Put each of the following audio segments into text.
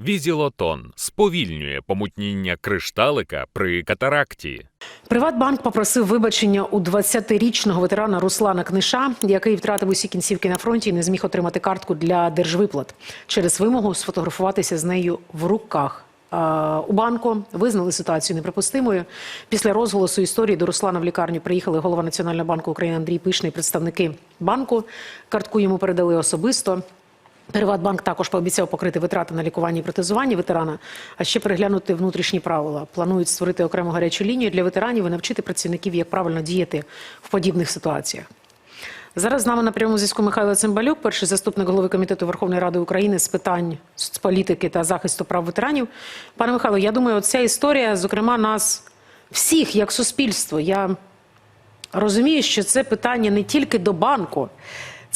Візілотон сповільнює помутніння кришталика при катаракті. Приватбанк попросив вибачення у 20-річного ветерана Руслана Книша, який втратив усі кінцівки на фронті і не зміг отримати картку для держвиплат через вимогу сфотографуватися з нею в руках. У банку визнали ситуацію неприпустимою. Після розголосу історії до Руслана в лікарню приїхали голова Національного банку України Андрій Пишний, представники банку. Картку йому передали особисто. Приватбанк також пообіцяв покрити витрати на лікування і протезування ветерана, а ще переглянути внутрішні правила. Планують створити окрему гарячу лінію для ветеранів і навчити працівників, як правильно діяти в подібних ситуаціях. Зараз з нами на прямому зв'язку Михайло Цимбалюк, перший заступник голови комітету Верховної Ради України з питань соцполітики та захисту прав ветеранів. Пане Михайло, я думаю, ця історія, зокрема, нас всіх як суспільство. Я розумію, що це питання не тільки до банку,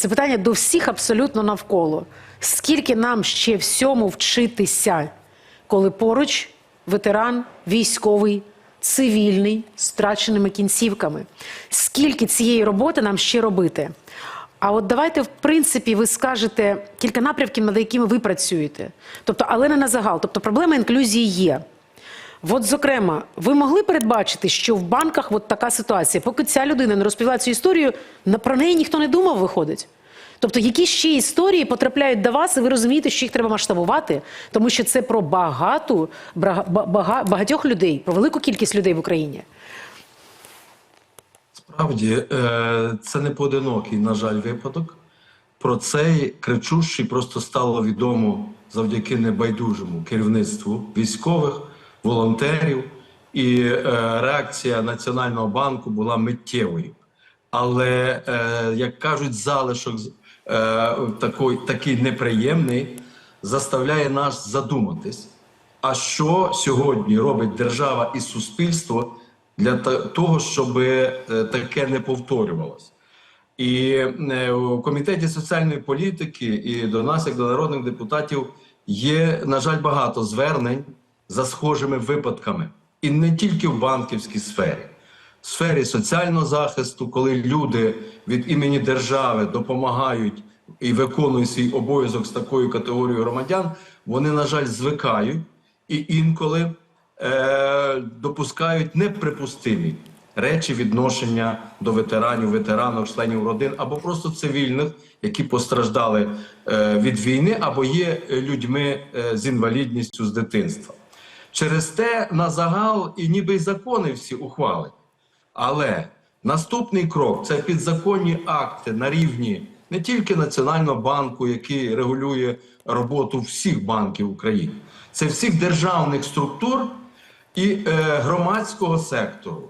це питання до всіх абсолютно навколо. Скільки нам ще всьому вчитися, коли поруч ветеран, військовий, цивільний з втраченими кінцівками? Скільки цієї роботи нам ще робити? А от давайте, в принципі, ви скажете кілька напрямків, над якими ви працюєте. Тобто, але не на загал. Тобто проблема інклюзії є. От, зокрема, ви могли передбачити, що в банках от така ситуація, поки ця людина не розповіла цю історію, про неї ніхто не думав, виходить. Тобто, які ще історії потрапляють до вас, і ви розумієте, що їх треба масштабувати, тому що це про багату, багатьох людей, про велику кількість людей в Україні. Справді, е, це не поодинокий, на жаль, випадок. Про цей кричущий просто стало відомо завдяки небайдужому керівництву військових, волонтерів, і е, реакція Національного банку була миттєвою. Але, е, як кажуть, залишок е, такий, такий неприємний заставляє нас задуматись. А що сьогодні робить держава і суспільство для того, щоб е, таке не повторювалося? І е, у комітеті соціальної політики і до нас, як до народних депутатів, є, на жаль, багато звернень за схожими випадками, і не тільки в банківській сфері, в сфері соціального захисту, коли люди від імені держави допомагають і виконують свій обов'язок з такою категорією громадян, вони, на жаль, звикають і інколи е, допускають неприпустимі речі відношення до ветеранів, ветеранів, членів родин або просто цивільних, які постраждали е, від війни, або є людьми е, з інвалідністю з дитинства. Через те на загал і ніби й закони всі ухвалить. Але наступний крок це підзаконні акти на рівні не тільки Національного банку, який регулює роботу всіх банків України, це всіх державних структур і е, громадського сектору,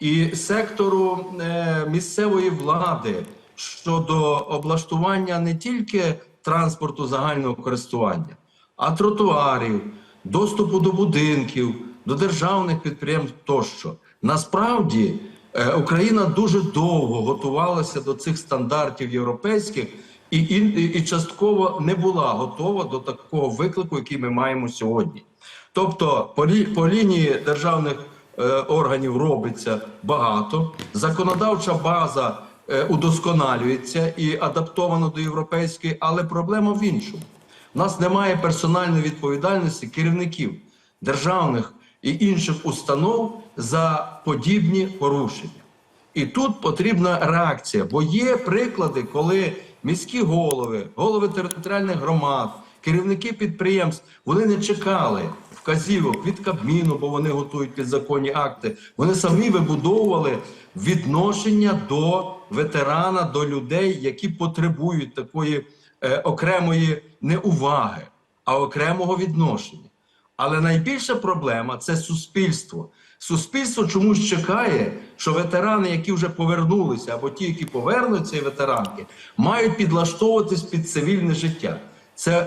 і сектору е, місцевої влади щодо облаштування не тільки транспорту загального користування, а тротуарів, доступу до будинків, до державних підприємств тощо. Насправді е, Україна дуже довго готувалася до цих стандартів європейських і, і, і частково не була готова до такого виклику, який ми маємо сьогодні. Тобто, по, по лінії державних е, органів робиться багато, законодавча база е, удосконалюється і адаптована до європейської, але проблема в іншому. У нас немає персональної відповідальності керівників державних і інших установ за подібні порушення. І тут потрібна реакція, бо є приклади, коли міські голови, голови територіальних громад, керівники підприємств вони не чекали вказівок від Кабміну, бо вони готують підзаконні акти. Вони самі вибудовували відношення до ветерана, до людей, які потребують такої окремої не уваги, а окремого відношення. Але найбільша проблема це суспільство. Суспільство чомусь чекає, що ветерани, які вже повернулися, або ті, які повернуться, і ветеранки, мають підлаштовуватись під цивільне життя. Це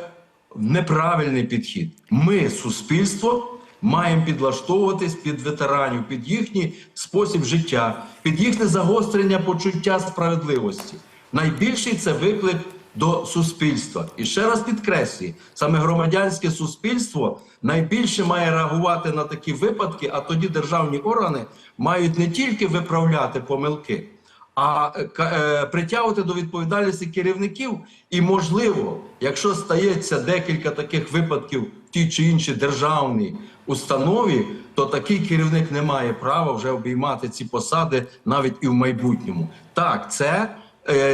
неправильний підхід. Ми, суспільство, маємо підлаштовуватись під ветеранів, під їхній спосіб життя, під їхнє загострення почуття справедливості. Найбільший це виклик до суспільства. І ще раз підкреслюю, саме громадянське суспільство найбільше має реагувати на такі випадки, а тоді державні органи мають не тільки виправляти помилки, а е, е, притягувати до відповідальності керівників. І, можливо, якщо стається декілька таких випадків в тій чи іншій державній установі, то такий керівник не має права вже обіймати ці посади навіть і в майбутньому. Так, це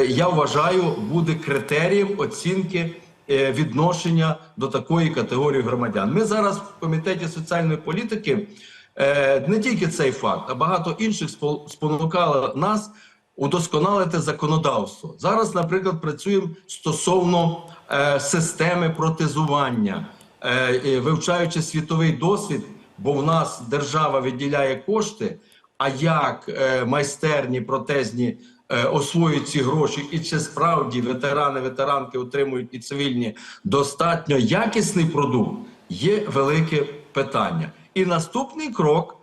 я вважаю буде критерієм оцінки е, відношення до такої категорії громадян. Ми зараз в комітеті соціальної політики е, не тільки цей факт, а багато інших спо- спонукало нас удосконалити законодавство. Зараз, наприклад, працюємо стосовно е, системи протезування, е, е, вивчаючи світовий досвід, бо в нас держава виділяє кошти. А як е, майстерні протезні е, освоюють ці гроші, і чи справді ветерани, ветеранки отримують і цивільні достатньо якісний продукт, є велике питання. І наступний крок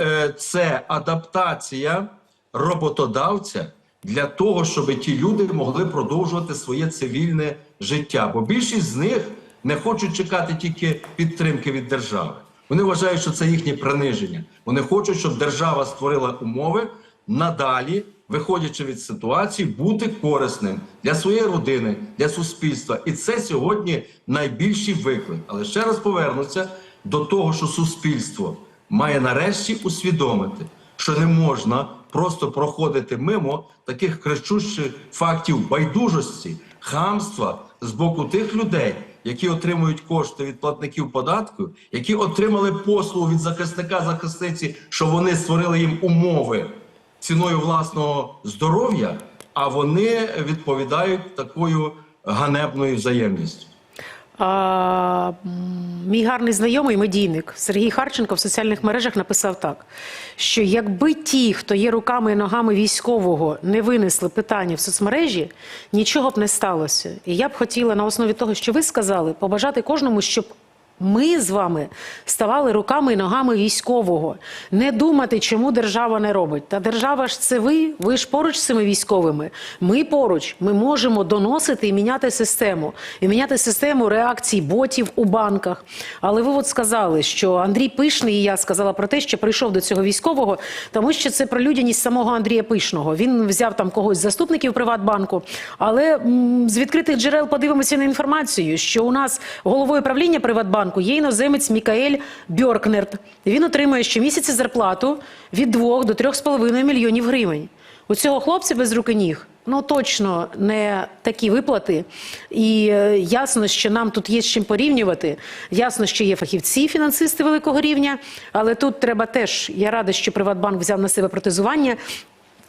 е, це адаптація роботодавця для того, щоб ті люди могли продовжувати своє цивільне життя. Бо більшість з них не хочуть чекати тільки підтримки від держави. Вони вважають, що це їхнє приниження. Вони хочуть, щоб держава створила умови надалі, виходячи від ситуації, бути корисним для своєї родини, для суспільства. І це сьогодні найбільший виклик. Але ще раз повернуся до того, що суспільство має нарешті усвідомити, що не можна просто проходити мимо таких кричущих фактів байдужості, хамства з боку тих людей, які отримують кошти від платників податків, які отримали послугу від захисника захисниці, що вони створили їм умови ціною власного здоров'я, а вони відповідають такою ганебною взаємністю. А, мій гарний знайомий медійник Сергій Харченко в соціальних мережах написав так: що якби ті, хто є руками і ногами військового, не винесли питання в соцмережі, нічого б не сталося. І я б хотіла на основі того, що ви сказали, побажати кожному, щоб. Ми з вами ставали руками і ногами військового. Не думати, чому держава не робить. Та держава ж це ви, ви ж поруч з цими військовими. Ми поруч, ми можемо доносити і міняти систему, і міняти систему реакцій ботів у банках. Але ви от сказали, що Андрій Пишний, і я сказала про те, що прийшов до цього військового, тому що це про людяність самого Андрія Пишного. Він взяв там когось з заступників Приватбанку. Але м, з відкритих джерел подивимося на інформацію, що у нас головою правління Приватбанку є іноземець Мікаель Бьоркнерт. Він отримує щомісяця зарплату від 2 до 3,5 мільйонів гривень. У цього хлопця без руки ніг. Ну точно не такі виплати, і е, ясно, що нам тут є з чим порівнювати. Ясно, що є фахівці, фінансисти великого рівня, але тут треба теж. Я рада, що Приватбанк взяв на себе протезування.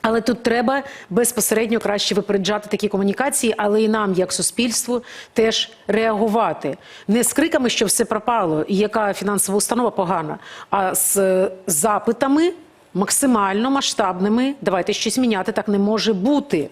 Але тут треба безпосередньо краще випереджати такі комунікації, але і нам, як суспільству, теж реагувати. Не з криками, що все пропало, і яка фінансова установа погана, а з е, запитами максимально масштабними. Давайте щось міняти. Так не може бути.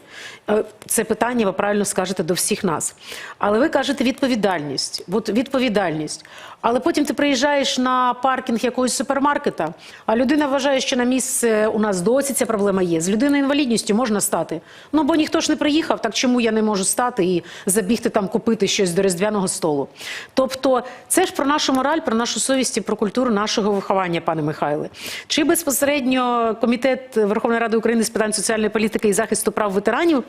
Е, Це питання, ви правильно скажете до всіх нас. Але ви кажете відповідальність. От відповідальність. Але потім ти приїжджаєш на паркінг якогось супермаркета, а людина вважає, що на місце у нас досі ця проблема є. З людиною інвалідністю можна стати. Ну бо ніхто ж не приїхав, так чому я не можу стати і забігти там купити щось до різдвяного столу? Тобто, це ж про нашу мораль, про нашу совість і про культуру нашого виховання, пане Михайле. Чи безпосередньо комітет Верховної Ради України з питань соціальної політики і захисту прав ветеранів?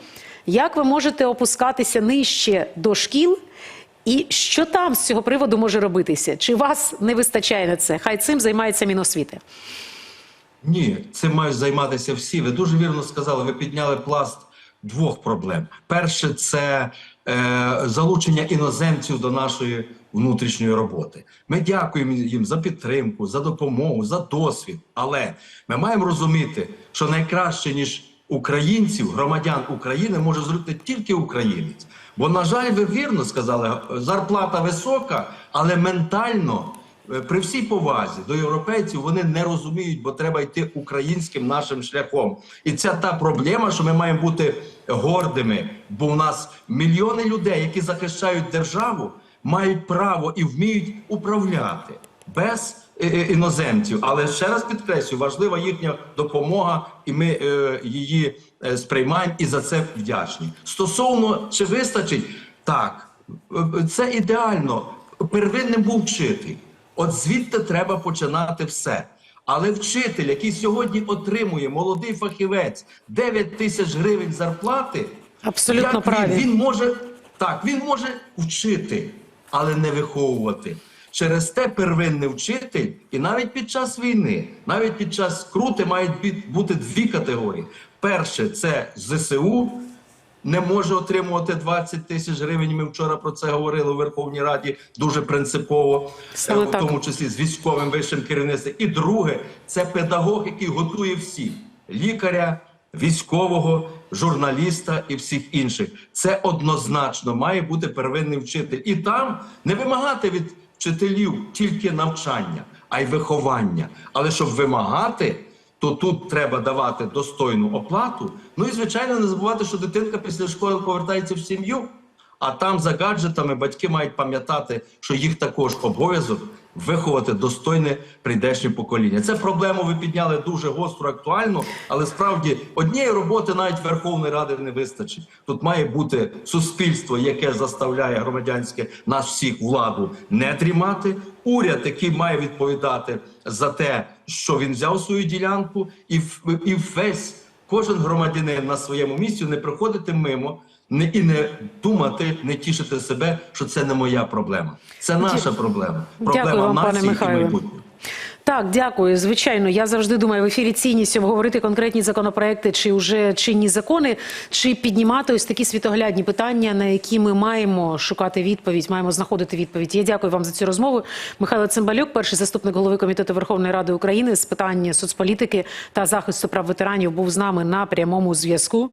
Як ви можете опускатися нижче до шкіл? І що там з цього приводу може робитися? Чи вас не вистачає на це? Хай цим займається Міносвіти. Ні, цим мають займатися всі. Ви дуже вірно сказали. Ви підняли пласт двох проблем. Перше, це е, залучення іноземців до нашої внутрішньої роботи. Ми дякуємо їм за підтримку, за допомогу, за досвід. Але ми маємо розуміти, що найкраще ніж українців, громадян України, може зробити тільки українець. Бо, на жаль, ви вірно сказали, зарплата висока, але ментально. Е, При всій повазі до європейців вони не розуміють, бо треба йти українським нашим шляхом. І це та проблема, що ми маємо бути гордими, бо у нас мільйони людей, які захищають державу, мають право і вміють управляти без е, е, іноземців. Але ще раз підкреслюю, важлива їхня допомога, і ми е, її е, сприймаємо і за це вдячні. Стосовно чи вистачить, так це ідеально. Первинним був вчитель. От звідти треба починати все. Але вчитель, який сьогодні отримує молодий фахівець 9 тисяч гривень зарплати, Абсолютно як. Він, він може так, він може вчити, але не виховувати. Через те первинний вчитель, і навіть під час війни, навіть під час скрути мають бути дві категорії. Перше це ЗСУ, не може отримувати 20 тисяч гривень. Ми вчора про це говорили у Верховній Раді дуже принципово, Саме е, в так. тому числі з військовим вищим керівництвом. І друге, це педагог, який готує всіх лікаря, військового, журналіста і всіх інших. Це однозначно має бути первинний вчитель. І там не вимагати від вчителів тільки навчання, а й виховання. Але щоб вимагати то тут треба давати достойну оплату. Ну і звичайно, не забувати, що дитинка після школи повертається в сім'ю, а там за гаджетами батьки мають пам'ятати, що їх також обов'язок виховати достойне прийдешнє покоління. Це проблему ви підняли дуже гостро, актуально, але справді однієї роботи навіть Верховної Ради не вистачить. Тут має бути суспільство, яке заставляє громадянське нас всіх владу не дрімати. Уряд, який має відповідати за те, що він взяв свою ділянку, і і весь кожен громадянин на своєму місці не приходити мимо. Не і не думати, не тішити себе, що це не моя проблема. Це наша проблема. Проблема Дякую вам, пане нації і майбутнього. Так, дякую. Звичайно, я завжди думаю в ефірі цінність обговорити конкретні законопроекти чи вже чинні закони, чи піднімати ось такі світоглядні питання, на які ми маємо шукати відповідь, маємо знаходити відповідь. Я дякую вам за цю розмову. Михайло Цимбалюк, перший заступник голови комітету Верховної Ради України з питань соцполітики та захисту прав ветеранів, був з нами на прямому зв'язку.